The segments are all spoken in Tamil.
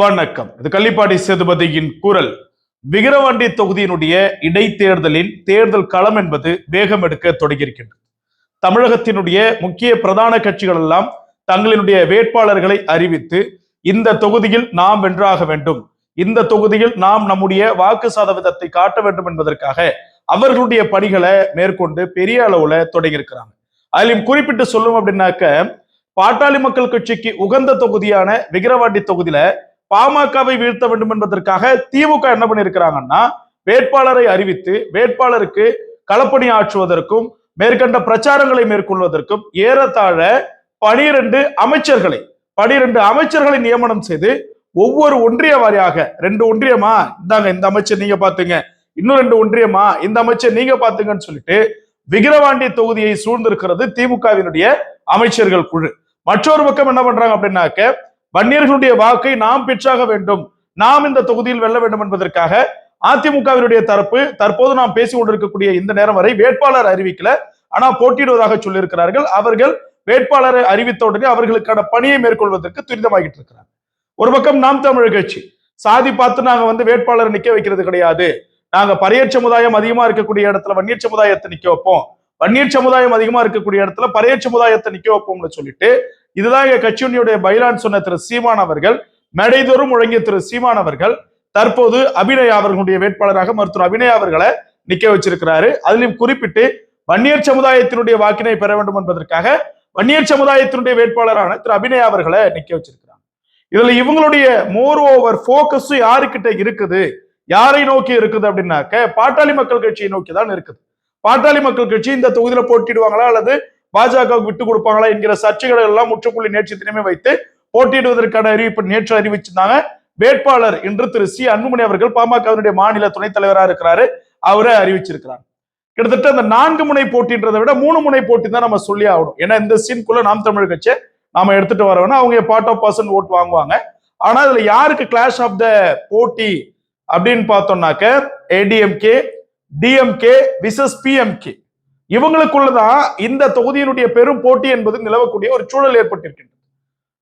வணக்கம். இது கள்ளிப்பாடி சேதுபதியின் குரல். விக்கிரவாண்டி தொகுதியினுடைய இடைத்தேர்தலின் தேர்தல் களம் என்பது வேகம் எடுக்க தொடங்கியிருக்கின்றது. தமிழகத்தினுடைய முக்கிய பிரதான கட்சிகள் எல்லாம் தங்களினுடைய வேட்பாளர்களை அறிவித்து இந்த தொகுதியில் நாம் வென்றாக வேண்டும். இந்த தொகுதியில் நாம் நம்முடைய வாக்கு சதவீதத்தை காட்ட வேண்டும் என்பதற்காக அவர்களுடைய பணிகளை மேற்கொண்டு பெரிய அளவுல தொடங்கியிருக்கிறாங்க. அதிலும் குறிப்பிட்டு சொல்லும் அப்படின்னாக்க பாட்டாளி மக்கள் கட்சிக்கு உகந்த தொகுதியான விக்கிரவாண்டி தொகுதியில பாமகவை வீழ்த்த வேண்டும் என்பதற்காக திமுக என்ன பண்ணியிருக்கிறாங்கன்னா வேட்பாளரை அறிவித்து வேட்பாளருக்கு களப்பணி ஆற்றுவதற்கும் மேற்கண்ட பிரச்சாரங்களை மேற்கொள்வதற்கும் ஏறத்தாழ பனிரெண்டு அமைச்சர்களை பனிரெண்டு அமைச்சர்களை நியமனம் செய்து ஒவ்வொரு ஒன்றிய வாரியாக ரெண்டு ஒன்றியமா? இந்தாங்க இந்த அமைச்சர் நீங்க பாத்துங்க இன்னும் ரெண்டு ஒன்றியமா? இந்த அமைச்சர் நீங்க பாத்துங்கன்னு சொல்லிட்டு விக்கிரவாண்டி தொகுதியை சூழ்ந்திருக்கிறது திமுகவினுடைய அமைச்சர்கள் குழு. மற்றொரு பக்கம் என்ன பண்றாங்க அப்படின்னாக்க வன்னியர்களுடைய வாக்கை நாம் பெற்றாக வேண்டும். நாம் இந்த தொகுதியில் வெல்ல வேண்டும் என்பதற்காக அதிமுகவினுடைய தரப்பு தற்போது நாம் பேசிக் கொண்டிருக்கக்கூடிய இந்த நேரம் வரை வேட்பாளர் அறிவிக்கல. ஆனா போட்டியிடுவதாக சொல்லியிருக்கிறார்கள். அவர்கள் வேட்பாளரை அறிவித்த உடனே அவர்களுக்கான பணியை மேற்கொள்வதற்கு துரிதமாகிட்டு இருக்கிறார். ஒரு பக்கம் நாம் தமிழ் கட்சி. சாதி பார்த்து நாங்க வந்து வேட்பாளரை நிக்க வைக்கிறது கிடையாது. நாங்க பரையர் சமுதாயம் அதிகமா இருக்கக்கூடிய இடத்துல வன்னியர் சமுதாயத்தை நிக்க வைப்போம். வன்னியர் சமுதாயம் அதிகமா இருக்கக்கூடிய இடத்துல பரையர் சமுதாயத்தை நிக்க வைப்போம்னு சொல்லிட்டு இதுதான் எங்க கட்சியினுடைய பைலான் சொன்ன திரு சீமான் அவர்கள். மேடைதோறும் முழங்கிய திரு சீமான் அவர்கள். தற்போது அபிநயா அவர்களுடைய வேட்பாளராக மருத்துவர் அபிநயா அவர்களை நிக்க வச்சிருக்கிறாரு. அதிலும் குறிப்பிட்டு வன்னியர் சமுதாயத்தினுடைய வாக்கினை பெற வேண்டும் என்பதற்காக வன்னியர் சமுதாயத்தினுடைய வேட்பாளரான திரு அபிநயா அவர்களை நிக்க வச்சிருக்கிறாங்க. இதுல இவங்களுடைய மோர் ஓவர் போக்கஸ் யாருக்கிட்ட இருக்குது? யாரை நோக்கி இருக்குது அப்படின்னாக்க பாட்டாளி மக்கள் கட்சியை நோக்கி தான் இருக்குது. பாட்டாளி மக்கள் கட்சி இந்த தொகுதியில போட்டிடுவாங்களா அல்லது பாஜகவுக்கு விட்டு கொடுப்பாங்களா என்கிற சர்ச்சைகளை எல்லாம் முற்றுப்புள்ளி நேற்று தினமே வைத்து போட்டியிடுவதற்கான அறிவிப்பு நேற்று அறிவிச்சிருந்தாங்க. வேட்பாளர் என்று திரு சி அன்புமணி அவர்கள் பாமகவினுடைய மாநில துணைத் தலைவராக இருக்கிறாரு. அவரை அறிவிச்சிருக்கிறார். கிட்டத்தட்ட அந்த நான்கு முனை போட்டின்றதை விட மூணு முனை போட்டி தான் நம்ம சொல்லி ஆகணும். ஏன்னா இந்த சீன்குள்ள நாம் தமிழ் கட்சி நாம எடுத்துட்டு வரவேன்னா அவங்க பார்ட் ஆஃப் பர்சன்ட் ஓட் வாங்குவாங்க. ஆனா இதுல யாருக்கு கிளாஷ் ஆஃப் த போட்டி அப்படின்னு பார்த்தோம்னாக்க ஏடிஎம்கே டிஎம்கே விசஸ் பிஎம்கே இவங்களுக்குள்ளதான் இந்த தொகுதியினுடைய பெரும் போட்டி என்பது நிலவக்கூடிய ஒரு சூழல் ஏற்பட்டிருக்கின்றது.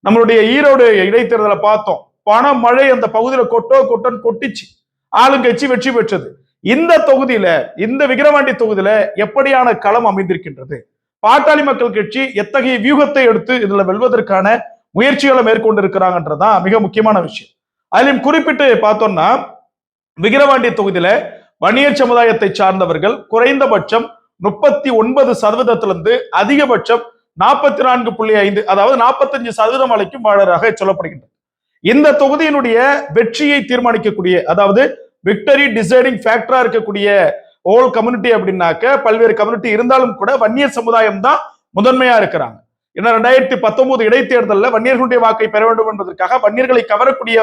நம்மளுடைய ஈரோடு இடைத்தேர்தலை பார்த்தோம். பண மழை அந்த பகுதியில கொட்டோ கொட்டோன்னு கொட்டிச்சு. ஆளுங்கட்சி வெற்றி பெற்றது. இந்த தொகுதியில இந்த விக்கிரவாண்டி தொகுதியில எப்படியான களம் அமைந்திருக்கின்றது? பாட்டாளி மக்கள் கட்சி எத்தகைய வியூகத்தை எடுத்து இதுல வெல்வதற்கான முயற்சிகளை மேற்கொண்டிருக்கிறாங்கன்றதுதான் மிக முக்கியமான விஷயம். அதிலும் குறிப்பிட்டு பார்த்தோம்னா விக்கிரவாண்டி தொகுதியில வணிகர் சமுதாயத்தை சார்ந்தவர்கள் குறைந்தபட்சம் முப்பத்தி ஒன்பது சதவீதத்திலிருந்து அதிகபட்சம் நாற்பத்தி நான்கு புள்ளி ஐந்து அதாவது நாற்பத்தஞ்சு சதவீதம் வரைக்கும் வாழறாக சொல்லப்படுகின்றது. இந்த தொகுதியினுடைய வெற்றியை தீர்மானிக்கக்கூடிய அதாவது விக்டரி டிசைடிங் ஃபேக்டரா இருக்கக்கூடிய ஓல் கம்யூனிட்டி அப்படின்னாக்க பல்வேறு கம்யூனிட்டி இருந்தாலும் கூட வன்னியர் சமுதாயம் தான் முதன்மையா இருக்கிறாங்க. ஏன்னா ரெண்டாயிரத்தி பத்தொன்பது இடைத்தேர்தலில் வன்னியர்களுடைய வாக்கை பெற வேண்டும் என்பதற்காக வன்னியர்களை கவரக்கூடிய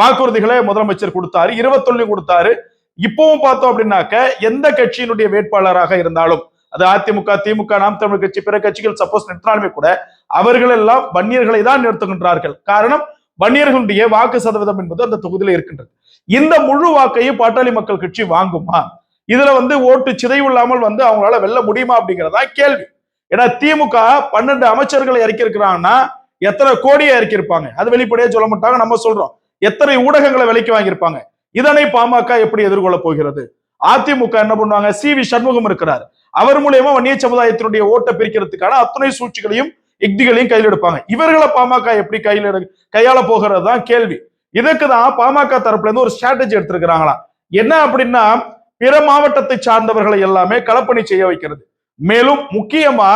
வாக்குறுதிகளை முதலமைச்சர் கொடுத்தாரு இருபத்தொன்னு கொடுத்தாரு. இப்பவும் பார்த்தோம் அப்படின்னாக்க எந்த கட்சியினுடைய வேட்பாளராக இருந்தாலும் அது அதிமுக திமுக நாம் தமிழ் கட்சி பிற கட்சிகள் சப்போஸ் நிறுத்தினாலுமே கூட அவர்கள் எல்லாம் வன்னியர்களை தான் நிறுத்துகின்றார்கள். காரணம் வன்னியர்களுடைய வாக்கு சதவீதம் என்பது அந்த தொகுதியில இருக்கின்றது. இந்த முழு வாக்கையும் பாட்டாளி மக்கள் கட்சி வாங்குமா? இதுல வந்து ஓட்டு சிதைவு இல்லாமல் வந்து அவங்களால வெல்ல முடியுமா அப்படிங்கிறதா கேள்வி. ஏன்னா திமுக பன்னெண்டு அமைச்சர்களை இறக்கியிருக்கிறாங்கன்னா எத்தனை கோடியை இறக்கியிருப்பாங்க? அது வெளிப்படையா சொல்ல மாட்டாங்க நம்ம சொல்றோம். எத்தனை ஊடகங்களை விலைக்கு வாங்கியிருப்பாங்க? இதனை பாமக எப்படி எதிர்கொள்ள போகிறது? அதிமுக என்ன பண்ணுவாங்க? சி வி சண்முகம் இருக்கிறார். அவர் மூலியமா வன்னிய சமுதாயத்தினுடைய ஓட்டை பிரிக்கிறதுக்கான அத்துணை சூழ்ச்சிகளையும் யுக்திகளையும் கையில் எடுப்பாங்க. இவர்களை பாமக எப்படி கையில் எடு கையாள போகிறது தான் கேள்வி. இதுக்கு தான் பாமக தரப்புல இருந்து ஒரு ஸ்ட்ராட்டஜி எடுத்திருக்கிறாங்களா என்ன அப்படின்னா பிற மாவட்டத்தை சார்ந்தவர்களை எல்லாமே களப்பணி செய்ய வைக்கிறது. மேலும் முக்கியமா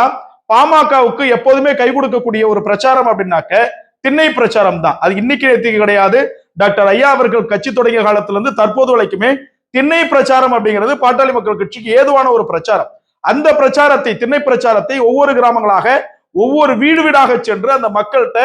பாமகவுக்கு எப்போதுமே கை கொடுக்கக்கூடிய ஒரு பிரச்சாரம் அப்படின்னாக்க திண்ணை பிரச்சாரம் தான். அது இன்னைக்கு நேற்றுக்கு கிடையாது டாக்டர் ஐயா அவர்கள் கட்சி தொடங்கிய காலத்திலிருந்து தற்போது வரைக்குமே திண்ணை பிரச்சாரம் அப்படிங்கிறது பாட்டாளி மக்கள் கட்சிக்கு ஏதுவான ஒரு பிரச்சாரம். அந்த பிரச்சாரத்தை திண்ணை பிரச்சாரத்தை ஒவ்வொரு கிராமங்களாக ஒவ்வொரு வீடு வீடாக சென்று அந்த மக்கள்கிட்ட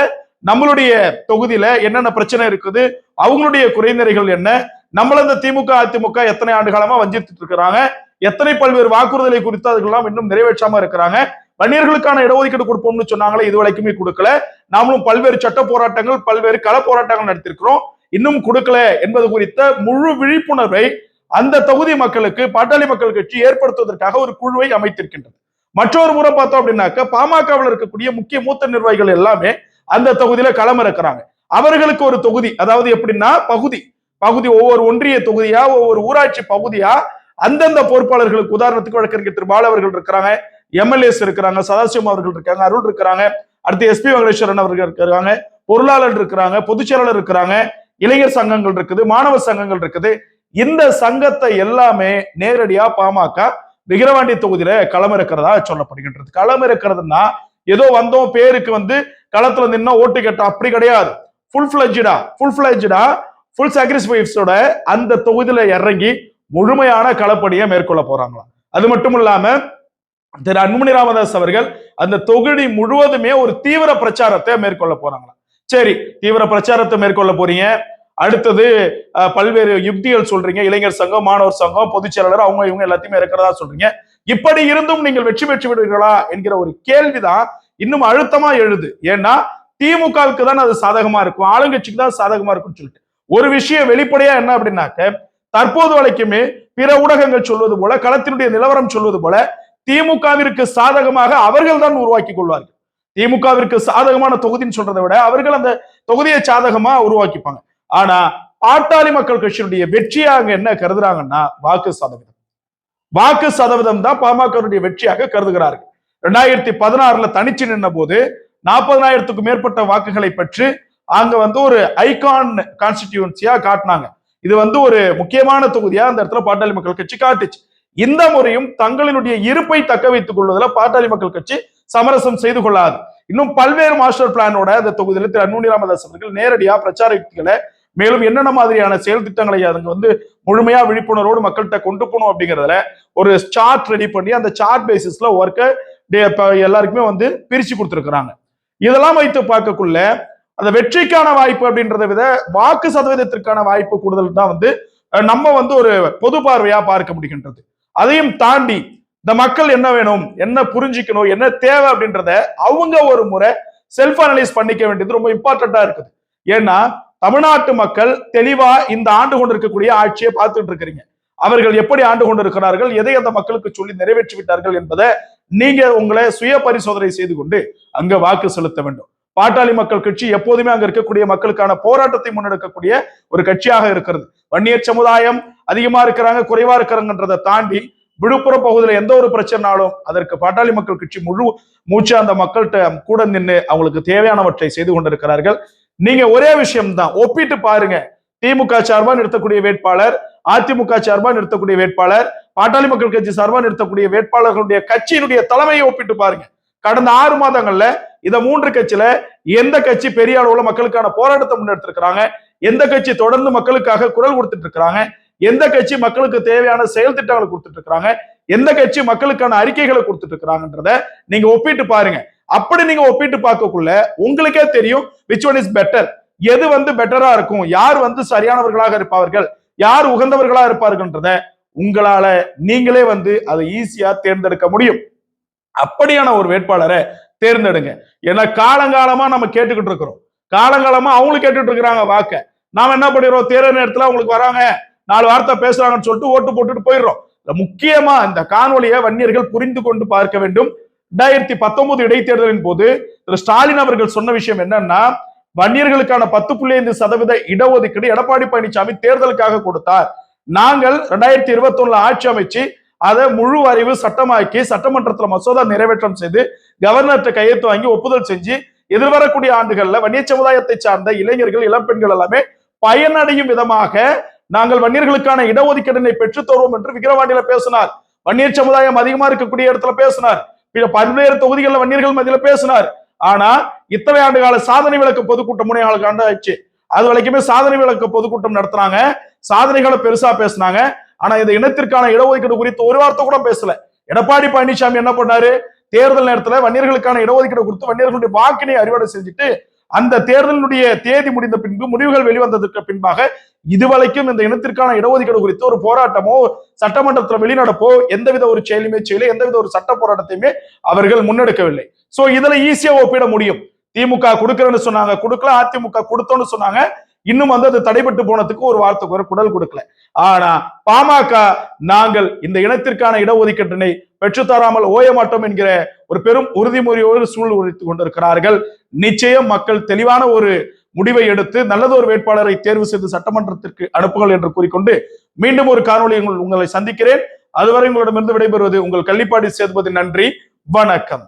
நம்மளுடைய தொகுதியில என்னென்ன பிரச்சனை இருக்குது அவங்களுடைய குறைநிறைகள் என்ன நம்மள இந்த திமுக அதிமுக எத்தனை ஆண்டு காலமா வஞ்சித்துட்டு இருக்கிறாங்க எத்தனை பல்வேறு வாக்குறுதலை குறித்து அதுக்கெல்லாம் இன்னும் நிறைவேற்றாம இருக்கிறாங்க வன்னியர்களுக்கான இடஒதுக்கீடு கொடுப்போம்னு சொன்னாங்களே இது வரைக்குமே கொடுக்கல நாமளும் பல்வேறு சட்ட போராட்டங்கள் பல்வேறு கள போராட்டங்கள் நடத்திருக்கிறோம் இன்னும் கொடுக்கல என்பது குறித்த முழு விழிப்புணர்வை அந்த தொகுதி மக்களுக்கு பாட்டாளி மக்கள் கட்சி ஏற்படுத்துவதற்காக ஒரு குழுவை அமைத்திருக்கின்றது. மற்றொரு முறை பார்த்தோம் அப்படின்னாக்க பாமகவில் இருக்கக்கூடிய முக்கிய மூத்த நிர்வாகிகள் எல்லாமே அந்த தொகுதியில களம் இருக்கிறாங்க அவர்களுக்கு ஒரு தொகுதி அதாவது எப்படின்னா பகுதி. பகுதி ஒவ்வொரு ஒன்றிய தொகுதியா ஒவ்வொரு ஊராட்சி பகுதியா அந்தந்த பொறுப்பாளர்களுக்கு உதாரணத்துக்கு வழக்கறிஞர் திரு பால அவர்கள் இருக்கிறாங்க எம்எல்ஏஸ் இருக்கிறாங்க சதாசிவம் அவர்கள் இருக்காங்க அருள் இருக்கிறாங்க அடுத்து எஸ்பி வெங்கடேஸ்வரன் அவர்கள் இருக்கிறாங்க பொருளாளர் இருக்கிறாங்க பொதுச்செயலாளர் இருக்கிறாங்க இளைஞர் சங்கங்கள் இருக்குது மாணவர் சங்கங்கள் இருக்குது. இந்த சங்கத்தை எல்லாமே நேரடியா பாமக விக்கிரவாண்டி தொகுதியில களம் இருக்கிறதா சொல்லப்படுகின்றது. களம் இருக்கிறதுனா ஏதோ வந்தோம் பேருக்கு வந்து களத்துல நின்னா ஓட்டு கேட்டோம் அப்படி கிடையாது. ஃபுல் ஃபிளஜ்டா ஃபுல் ஃபிளஜ்டா ஃபுல் சாக்ரிஃபைஸோட அந்த தொகுதியில இறங்கி முழுமையான களப்பணியை மேற்கொள்ள போறாங்களாம். அது மட்டும் இல்லாம திரு அன்புமணி ராமதாஸ் அவர்கள் அந்த தொகுதி முழுவதுமே ஒரு தீவிர பிரச்சாரத்தை மேற்கொள்ள போறாங்களாம். சரி தீவிர பிரச்சாரத்தை மேற்கொள்ள போறீங்க. அடுத்தது பல்வேறு யுக்திகள் சொல்றீங்க. இளைஞர் சங்கம் மாணவர் சங்கம் பொதுச் செயலாளர் அவங்க இவங்க எல்லாத்தையுமே இருக்கிறதா சொல்றீங்க. இப்படி இருந்தும் நீங்கள் வெற்றி பெற்று விடுவீர்களா என்கிற ஒரு கேள்விதான் இன்னும் அழுத்தமா எழுது. ஏன்னா திமுகவுக்கு தான் அது சாதகமா இருக்கும். ஆளுங்கட்சிக்கு தான் சாதகமா இருக்கும்னு சொல்லிட்டு. ஒரு விஷயம் வெளிப்படையா என்ன அப்படின்னாக்க தற்போது வரைக்குமே பிற ஊடகங்கள் சொல்வது போல களத்தினுடைய நிலவரம் சொல்வது போல திமுகவிற்கு சாதகமாக அவர்கள் தான் உருவாக்கி கொள்வார்கள். திமுகவிற்கு சாதகமான தொகுதின்னு சொல்றதை விட அவர்கள் அந்த தொகுதியை சாதகமா உருவாக்கிப்பாங்க. ஆனா பாட்டாளி மக்கள் கட்சியினுடைய வெற்றியா அங்க என்ன கருதுறாங்கன்னா வாக்கு சதவீதம். வாக்கு சதவீதம் தான் பாமகனுடைய வெற்றியாக கருதுகிறார்கள். ரெண்டாயிரத்தி பதினாறுல தனிச்சு நின்ற போது நாற்பதனாயிரத்துக்கும் மேற்பட்ட வாக்குகளை பெற்று அங்க வந்து ஒரு ஐகான் கான்ஸ்டிடியூன்சியா காட்டினாங்க. இது வந்து ஒரு முக்கியமான தொகுதியா அந்த இடத்துல பாட்டாளி மக்கள் கட்சி காட்டுச்சு. இந்த முறையும் தங்களினுடைய இருப்பை தக்க வைத்துக் கொள்வதில் பாட்டாளி மக்கள் கட்சி சமரசம் செய்து கொள்ளாது. இன்னும் பல்வேறு மாஸ்டர் பிளானோட அந்த தொகுதியில திரு அன்புமணி ராமதாஸ் அவர்கள் நேரடியா பிரச்சார யுக்திகளை மேலும் என்னென்ன மாதிரியான செயல் திட்டங்களை அதுங்க வந்து முழுமையா விழிப்புணர்வோடு மக்கள்கிட்ட கொண்டு போகணும் அப்படிங்கிறதுல ஒரு சார்ட் ரெடி பண்ணி அந்த சார்ட் பேசிஸ்ல ஒர்க்கை எல்லாருக்குமே வந்து பிரிச்சு கொடுத்துருக்குறாங்க. இதெல்லாம் வைத்து பார்க்கக்குள்ள அந்த வெற்றிக்கான வாய்ப்பு அப்படின்றத விட வாக்கு சதவீதத்திற்கான வாய்ப்பு கூடுதல் தான் வந்து நம்ம வந்து ஒரு பொது பார்வையா பார்க்க முடிகின்றது. அதையும் தாண்டி இந்த மக்கள் என்ன வேணும்? என்ன புரிஞ்சுக்கணும்? என்ன தேவை அப்படின்றத அவங்க ஒரு முறை செல்ஃப் அனலைஸ் பண்ணிக்க வேண்டியது ரொம்ப இம்பார்ட்டண்டா இருக்குது. ஏன்னா தமிழ்நாட்டு மக்கள் தெளிவா இந்த ஆண்டு கொண்டு இருக்கக்கூடிய ஆட்சியை பார்த்துட்டு இருக்கிறீங்க. அவர்கள் எப்படி ஆண்டு கொண்டு இருக்கிறார்கள் எதை அந்த மக்களுக்கு சொல்லி நிறைவேற்றி விட்டார்கள் என்பதை நீங்க உங்களை சுய பரிசோதனை செய்து கொண்டு அங்க வாக்கு செலுத்த வேண்டும். பாட்டாளி மக்கள் கட்சி எப்போதுமே அங்க இருக்கக்கூடிய மக்களுக்கான போராட்டத்தை முன்னெடுக்கக்கூடிய ஒரு கட்சியாக இருக்கிறது. வன்னியர் சமுதாயம் அதிகமா இருக்கிறாங்க குறைவா இருக்கிறாங்கன்றதை தாண்டி விழுப்புரம் பகுதியில் எந்த ஒரு பிரச்சனைனாலும் அதற்கு பாட்டாளி மக்கள் கட்சி முழு மூச்சு அந்த மக்கள்கிட்ட கூட நின்று அவங்களுக்கு தேவையானவற்றை செய்து கொண்டிருக்கிறார்கள். நீங்க ஒரே விஷயம்தான். ஒப்பிட்டு பாருங்க. திமுக சார்பாக நிறுத்தக்கூடிய வேட்பாளர் அதிமுக சார்பாக நிறுத்தக்கூடிய வேட்பாளர் பாட்டாளி மக்கள் கட்சி சார்பாக நிறுத்தக்கூடிய வேட்பாளர்களுடைய கட்சியினுடைய தலைமையை ஒப்பிட்டு பாருங்க. கடந்த ஆறு மாதங்கள்ல இந்த மூன்று கட்சியில எந்த கட்சி பெரிய அளவுல மக்களுக்கான போராட்டத்தை முன்னெடுத்திருக்கிறாங்க? எந்த கட்சி தொடர்ந்து மக்களுக்காக குரல் கொடுத்துட்டு இருக்கிறாங்க? எந்த கட்சி மக்களுக்கு தேவையான செயல் திட்டங்களை கொடுத்துட்டு இருக்கிறாங்க? எந்த கட்சி மக்களுக்கான அறிக்கைகளை கொடுத்துட்டு இருக்கிறாங்கன்றத நீங்க ஒப்பிட்டு பாருங்க. அப்படி நீங்க ஒப்பிட்டு பார்க்கக்குள்ள உங்களுக்கே தெரியும் விச் ஒன் இஸ் பெட்டர் எது வந்து பெட்டரா இருக்கும்? யார் வந்து சரியானவர்களாக இருப்பார்கள்? யார் உகந்தவர்களா இருப்பார்கள்ன்றத உங்களால நீங்களே வந்து அதை ஈஸியா தேர்ந்தெடுக்க முடியும். அப்படியான ஒரு வேட்பாளரை தேர்ந்தெடுங்க. ஏன்னா காலங்காலமா நம்ம கேட்டுக்கிட்டு இருக்கிறோம். காலங்காலமா அவங்களும் கேட்டுட்டு இருக்கிறாங்க வாக்க. நாம என்ன பண்ணிடுறோம்? தேர்தல் நேரத்துல அவங்களுக்கு வராங்க. நாலு வார்த்தை பேசுறாங்கன்னு சொல்லிட்டு ஓட்டு போட்டுட்டு போயிடுறோம். முக்கியமா இந்த காணொலியை வன்னியர்கள் புரிந்து கொண்டு பார்க்க வேண்டும். ரெண்டாயிரத்தி பத்தொன்பது இடைத்தேர்தலின் போது திரு ஸ்டாலின் அவர்கள் சொன்ன விஷயம் என்னன்னா வன்னியர்களுக்கான பத்து புள்ளி ஐந்து சதவீத இடஒதுக்கீடு எடப்பாடி பழனிசாமி தேர்தலுக்காக கொடுத்தார். நாங்கள் ரெண்டாயிரத்தி இருபத்தி ஒண்ணுல ஆட்சி அமைச்சு அதை முழு அறிவு சட்டமாக்கி சட்டமன்றத்துல மசோதா நிறைவேற்றம் செய்து கவர்னர்கிட்ட கையெழுத்து வாங்கி ஒப்புதல் செஞ்சு எதிர்வரக்கூடிய ஆண்டுகள்ல வன்னிய சமுதாயத்தை சார்ந்த இளைஞர்கள் இளம்பெண்கள் எல்லாமே பயனடையும் விதமாக நாங்கள் வன்னியர்களுக்கான இடஒதுக்கீட்டினை பெற்றுத் தருவோம் என்று விக்கிரவாண்டியில பேசினார். வன்னியர் சமுதாயம் அதிகமா இருக்கக்கூடிய இடத்துல பேசினார். பிற பல்வேறு தொகுதிகளில் வன்னியர்கள் மத்தியில பேசினார். ஆனா இத்தனை ஆண்டு கால சாதனை விளக்க பொதுக்கூட்டம் மூணு நாலு ஆண்டு ஆச்சு அது வரைக்குமே சாதனை விளக்க பொதுக்கூட்டம் நடத்தினாங்க. சாதனைகளை பெருசா பேசினாங்க. ஆனா இந்த இனத்திற்கான இடஒதுக்கீடு குறித்து ஒரு வார்த்தை கூட பேசல. எடப்பாடி பழனிசாமி என்ன பண்ணாரு? தேர்தல் நேரத்துல வன்னியர்களுக்கான இடஒதுக்கீடு கொடுத்து வன்னியர்களுடைய வாக்கினை அறுவடை செஞ்சுட்டு அந்த தேர்தலினுடைய தேதி முடிந்த பின்பு முடிவுகள் வெளிவந்ததற்கு பின்பாக இதுவரைக்கும் இந்த இனத்திற்கான இடஒதுக்கீடு குறித்து ஒரு போராட்டமோ சட்டமன்றத்தில் வெளிநடப்போ எந்தவித ஒரு செயலுமே செய்யல எந்தவித ஒரு சட்ட போராட்டத்தையுமே அவர்கள் முன்னெடுக்கவில்லை. சோ இதுல ஈஸியா ஒப்பிட முடியும். திமுக கொடுக்கறேன்னு சொன்னாங்க கொடுக்கல அதிமுக கொடுத்தோன்னு சொன்னாங்க. இன்னும் வந்து அது தடைபட்டு போனதுக்கு ஒரு வார்த்தை கூட குடல் கொடுக்கல. ஆனா பாமக நாங்கள் இந்த இனத்திற்கான இடஒதுக்கீட்டினை பெற்றுத்தராமல் ஓய மாட்டோம் என்கிற ஒரு பெரும் உறுதிமொழியோடு சூழல் உழைத்துக் கொண்டிருக்கிறார்கள். நிச்சயம் மக்கள் தெளிவான ஒரு முடிவை எடுத்து நல்லதொரு வேட்பாளரை தேர்வு செய்து சட்டமன்றத்திற்கு அனுப்புங்கள் என்று கூறிக்கொண்டு மீண்டும் ஒரு காணொலி உங்களை சந்திக்கிறேன். அதுவரை உங்களிடமிருந்து விடைபெறுவது உங்கள் கள்ளிப்பாடி சேர்ப்பது நன்றி. வணக்கம்.